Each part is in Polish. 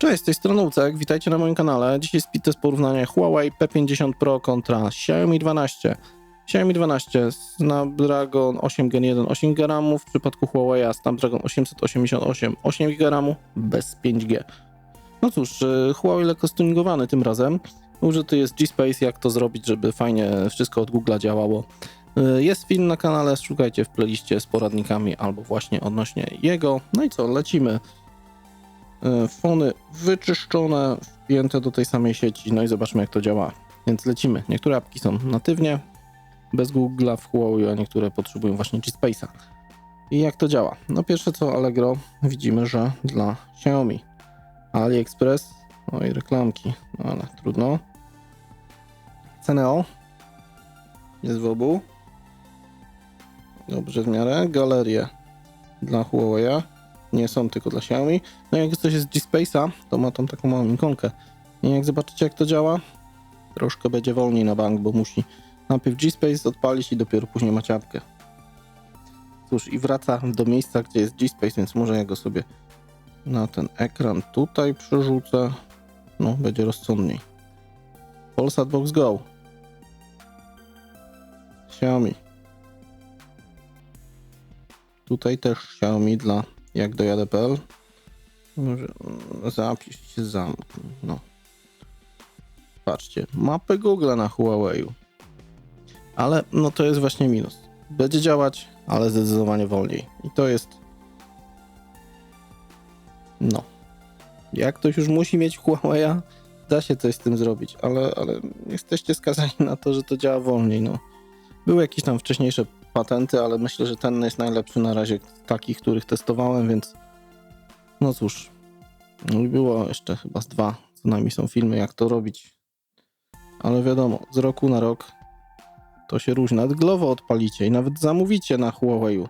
Cześć, z tej strony Ucek, witajcie na moim kanale. Dzisiaj speed test porównania Huawei P50 Pro kontra Xiaomi 12. Xiaomi 12 Snapdragon 8 Gen 1 8 GB, w przypadku Huawei Snapdragon 888 8 GB bez 5G. No cóż, y, Huawei lekko stuningowany tym razem. Użyty jest G-Space, jak to zrobić, żeby fajnie wszystko od Google'a działało. Y, Jest film na kanale, szukajcie w playliście z poradnikami albo właśnie odnośnie jego. No i co, lecimy. E, Fony wyczyszczone, wpięte do tej samej sieci, no i zobaczmy jak to działa. Więc lecimy. Niektóre apki są natywnie, bez Google'a w Huawei, a niektóre potrzebują właśnie G-Space'a. I jak to działa? No pierwsze co Allegro, widzimy, że dla Xiaomi. AliExpress, oj reklamki, no ale trudno. Ceneo jest w obu. Dobrze w miarę. Galerie dla Huawei nie są tylko dla Xiaomi. No jak coś jest z G-Space'a, to ma tam taką małą ikonkę. I jak zobaczycie jak to działa, troszkę będzie wolniej na bank, bo musi najpierw G-Space odpalić i dopiero później macie apkę. Cóż, i wraca do miejsca, gdzie jest G-Space, więc może ja go sobie na ten ekran tutaj przerzucę. No, będzie rozsądniej. Polsat Box Go. Xiaomi. Tutaj też Xiaomi dla jak dojadę.pl. Może mm, zapisz się zamknij. No. Patrzcie, mapy Google na Huawei. Ale no to jest właśnie minus. Będzie działać, ale zdecydowanie wolniej. I to jest. No. Jak ktoś już musi mieć Huawei, da się coś z tym zrobić, ale, ale jesteście skazani na to, że to działa wolniej. No. Były jakieś tam wcześniejsze patenty, ale myślę, że ten jest najlepszy na razie takich, których testowałem, więc no cóż. No było jeszcze chyba z dwa, co najmniej są filmy, jak to robić. Ale wiadomo, z roku na rok to się różni. Nawet Glovo odpalicie i nawet zamówicie na Huawei,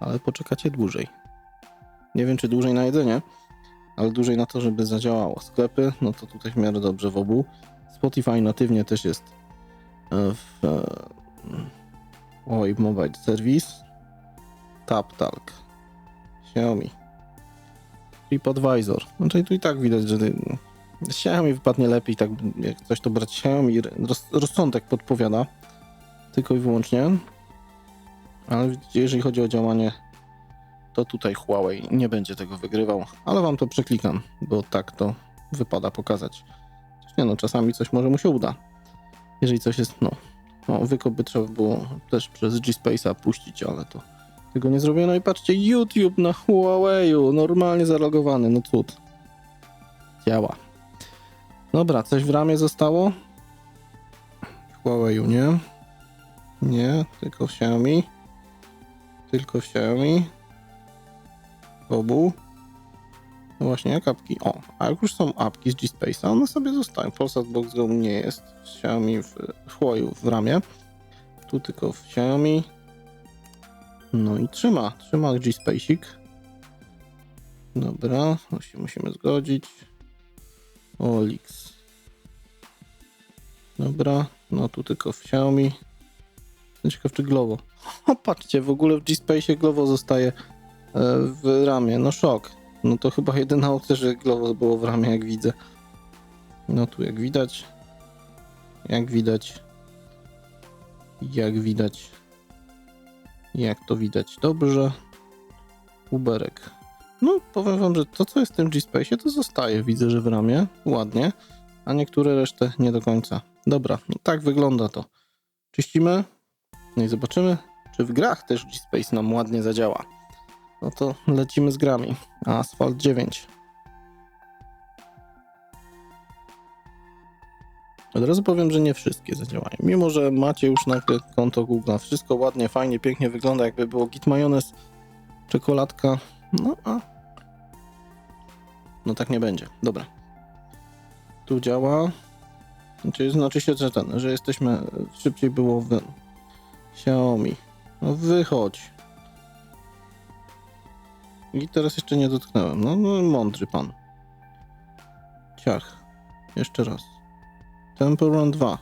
ale poczekacie dłużej. Nie wiem, czy dłużej na jedzenie, ale dłużej na to, żeby zadziałało. Sklepy, no to tutaj w miarę dobrze w obu. Spotify natywnie też jest e, w e, Oj, Mobile Service. TapTalk. Xiaomi. TripAdvisor. Czyli tu i tak widać, że Xiaomi wypadnie lepiej, tak jak coś to brać Xiaomi. Roz, rozsądek podpowiada. Tylko i wyłącznie. Ale jeżeli chodzi o działanie, to tutaj Huawei nie będzie tego wygrywał. Ale wam to przeklikam, bo tak to wypada pokazać. Nie no, czasami coś może mu się uda. Jeżeli coś jest, no, no, wykop by trzeba było też przez G-Space'a puścić, ale to tego nie zrobiono. I patrzcie, YouTube na Huawei, normalnie zalogowany, no cud. Działa. Dobra, coś w ramie zostało? Huawei, nie? Nie, tylko Xiaomi. Tylko Xiaomi. Obu. No właśnie, jak apki? O, a jak już są apki z G-Space'a, one sobie zostają. Polsat Box Go nie jest w Xiaomi w, w w ramie. Tu tylko w Xiaomi. No i trzyma, trzyma G-Spacik. Dobra, to się musimy zgodzić. Olix. Dobra, no tu tylko w Xiaomi. Ciekaw czy Glovo. O, patrzcie, w ogóle w G-Space Glovo zostaje e, w ramie. No szok. No to chyba jedyna opcja, że Glovo było w ramie, jak widzę. No tu jak widać. Jak widać. Jak widać. Jak to widać dobrze. Uberek. No powiem wam, że to co jest w tym G-Space to zostaje. Widzę, że w ramię. Ładnie. A niektóre resztę nie do końca. Dobra, no tak wygląda to. Czyścimy. No i zobaczymy, czy w grach też G-Space nam ładnie zadziała. No to lecimy z grami. Asphalt 9. Od razu powiem, że nie wszystkie zadziałają. Mimo, że macie już nagle konto Google, wszystko ładnie, fajnie, pięknie wygląda, jakby było git majonez, czekoladka. No a. No tak nie będzie. Dobra. Tu działa. Znaczy, znaczy się, że ten, że jesteśmy. Szybciej było w Xiaomi. No wychodź. I teraz jeszcze nie dotknąłem. No, no mądry pan. Ciach. Jeszcze raz. Temple Run 2.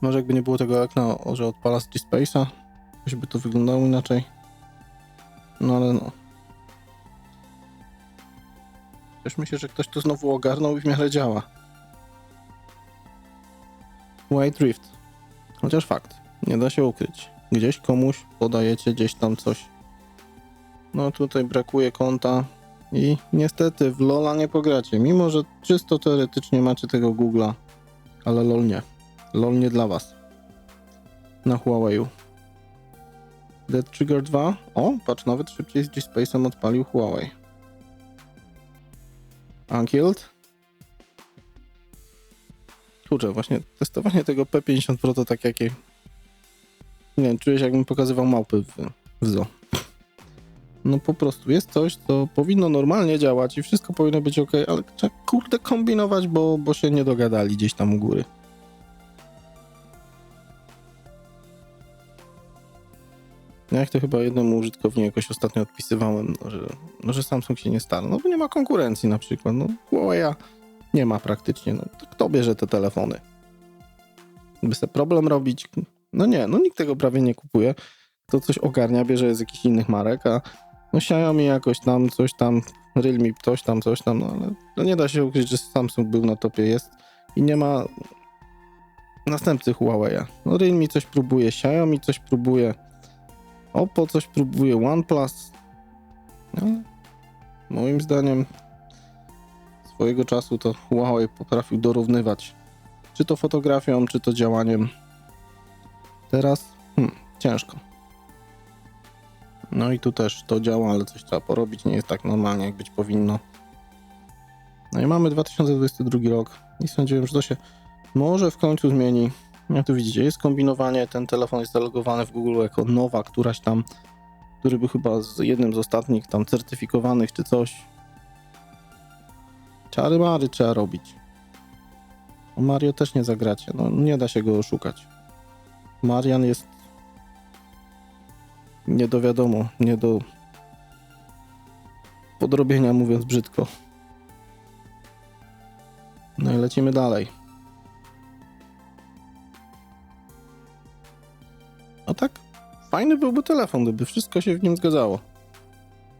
Może jakby nie było tego okna, że odpala z G-Space'a, jakoś by to wyglądało inaczej. No ale no. Też myślę, że ktoś to znowu ogarnął i w miarę działa. White Rift. Chociaż fakt, nie da się ukryć. Gdzieś komuś podajecie gdzieś tam coś. No tutaj brakuje konta i niestety w Lola nie pogracie. Mimo, że czysto teoretycznie macie tego Google'a, ale LOL nie. LOL nie dla was. Na Huawei'u. Dead Trigger 2. O, patrz, nawet szybciej z G-Space'em odpalił Huawei. Unkilled. Kurczę, właśnie testowanie tego P50 Pro to tak jakie... Nie wiem, czuję się jakbym pokazywał małpy w, w zoo. No po prostu jest coś, co powinno normalnie działać i wszystko powinno być ok, ale trzeba kurde kombinować, bo, bo się nie dogadali gdzieś tam u góry. No Jak to chyba jednemu użytkownikowi jakoś ostatnio odpisywałem, no, że, no, że Samsung się nie stara. No bo nie ma konkurencji na przykład. No Huawei nie ma praktycznie. No to kto bierze te telefony? By sobie problem robić? No nie, no nikt tego prawie nie kupuje. Kto coś ogarnia, bierze z jakichś innych marek, a no Xiaomi jakoś tam, coś tam, Realme, coś tam, coś tam, no ale no nie da się ukryć, że Samsung był na topie, jest i nie ma następcy Huawei'a. No Realme coś próbuje, Xiaomi coś próbuje, Oppo coś próbuje, OnePlus. No, moim zdaniem swojego czasu to Huawei potrafił dorównywać czy to fotografią, czy to działaniem. Teraz hmm, ciężko. No i tu też to działa, ale coś trzeba porobić. Nie jest tak normalnie, jak być powinno. No i mamy 2022 rok i sądziłem, że to się może w końcu zmieni. Jak tu widzicie, jest kombinowanie. Ten telefon jest zalogowany w Google jako nowa, któraś tam, który był chyba z jednym z ostatnich tam certyfikowanych czy coś. Czary mary trzeba robić. O Mario też nie zagracie. No nie da się go oszukać. Marian jest nie do wiadomo, nie do podrobienia, mówiąc brzydko. No i lecimy dalej. A tak, fajny byłby telefon, gdyby wszystko się w nim zgadzało.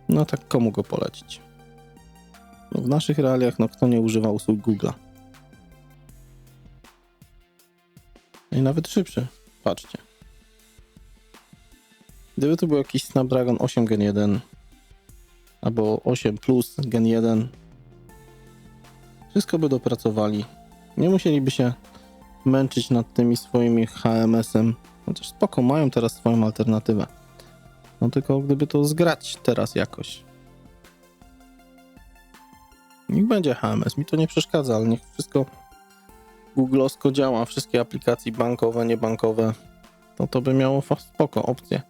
No tak, komu go polecić? No w naszych realiach, no kto nie używa usług Google'a? No i nawet szybszy. Patrzcie. Gdyby to był jakiś Snapdragon 8 Gen 1 albo 8 Plus Gen 1, wszystko by dopracowali. Nie musieliby się męczyć nad tymi swoimi HMS-em. Chociaż spoko, mają teraz swoją alternatywę. No tylko gdyby to zgrać teraz jakoś. Niech będzie HMS, mi to nie przeszkadza, ale niech wszystko googlowsko działa, wszystkie aplikacje bankowe, niebankowe, no to by miało spoko opcję.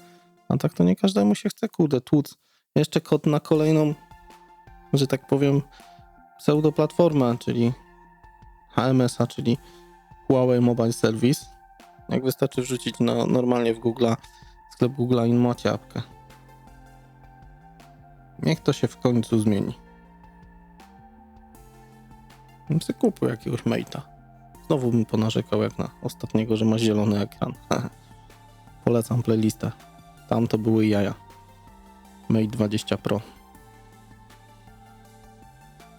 A tak to nie każdemu się chce, kurde, tłuc. Jeszcze kod na kolejną, że tak powiem, pseudoplatformę, czyli HMS-a, czyli Huawei Mobile Service. Jak wystarczy wrzucić na, normalnie w Google, sklep Google i macie apkę. Niech to się w końcu zmieni. Bym sobie kupił jakiegoś Mate'a. Znowu bym ponarzekał jak na ostatniego, że ma zielony ekran. Polecam playlistę. Tam to były jaja. Mate 20 Pro.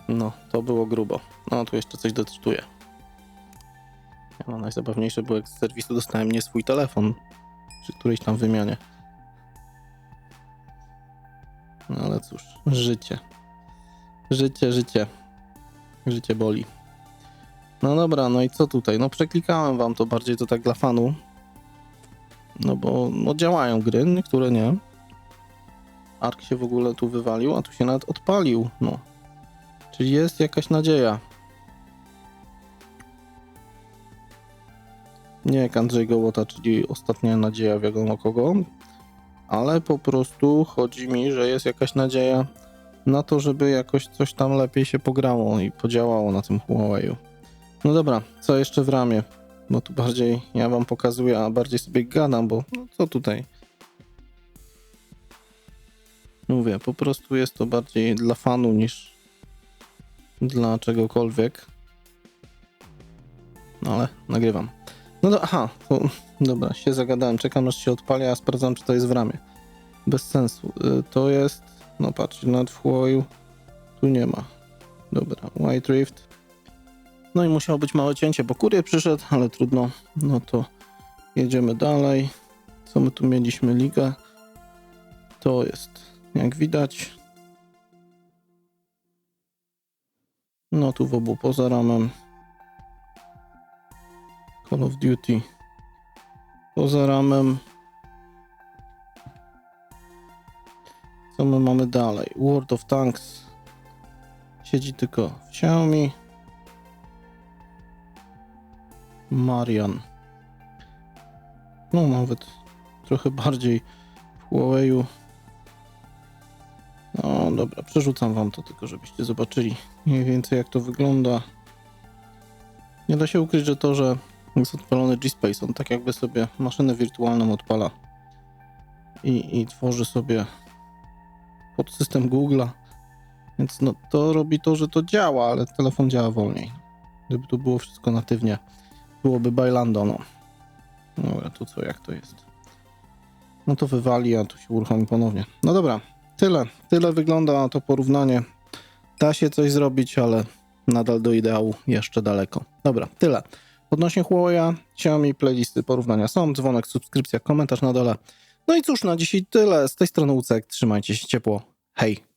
No, to było grubo. No, tu jeszcze coś doczytuję. No, najzabawniejsze było, jak z serwisu dostałem nie swój telefon przy którejś tam wymianie. No ale cóż, życie. Życie, życie. Życie boli. No dobra, no i co tutaj? No przeklikałem wam to bardziej to tak dla fanu. No bo no, działają gry, niektóre nie. Ark się w ogóle tu wywalił, a tu się nawet odpalił. No. Czyli jest jakaś nadzieja. Nie jak Andrzej Gołota, czyli ostatnia nadzieja wiadomo kogo, ale po prostu chodzi mi, że jest jakaś nadzieja na to, żeby jakoś coś tam lepiej się pograło i podziałało na tym Huawei'u. No dobra, co jeszcze w ramie? Bo tu bardziej ja wam pokazuję, a bardziej sobie gadam, bo no co tutaj? Mówię, po prostu jest to bardziej dla fanu niż dla czegokolwiek. No ale nagrywam. No do, aha, to, dobra, się zagadałem, czekam aż się odpali, a sprawdzam czy to jest w ramie. Bez sensu. Y, To jest, no patrz, w Huawei tu nie ma. Dobra, White Rift. No i musiało być małe cięcie, bo kurier przyszedł, ale trudno. No to jedziemy dalej. Co my tu mieliśmy? Ligę. To jest, jak widać. No tu w obu poza ramem. Call of Duty. Poza ramem. Co my mamy dalej? World of Tanks. Siedzi tylko w Xiaomi. Marian. No nawet trochę bardziej w Huawei'u. No dobra, przerzucam wam to tylko, żebyście zobaczyli mniej więcej jak to wygląda. Nie da się ukryć, że to, że jest odpalony G-Space, on tak jakby sobie maszynę wirtualną odpala i, i tworzy sobie podsystem Google'a. Więc no, to robi to, że to działa, ale telefon działa wolniej. Gdyby tu było wszystko natywnie, byłoby bailando, no. Dobra, tu co, jak to jest? No to wywali, a tu się uruchomi ponownie. No dobra, tyle. Tyle wygląda to porównanie. Da się coś zrobić, ale nadal do ideału jeszcze daleko. Dobra, tyle. Odnośnie Huawei'a, Xiaomi, playlisty, porównania są, dzwonek, subskrypcja, komentarz na dole. No i cóż, na dzisiaj tyle. Z tej strony Ucek, trzymajcie się ciepło. Hej!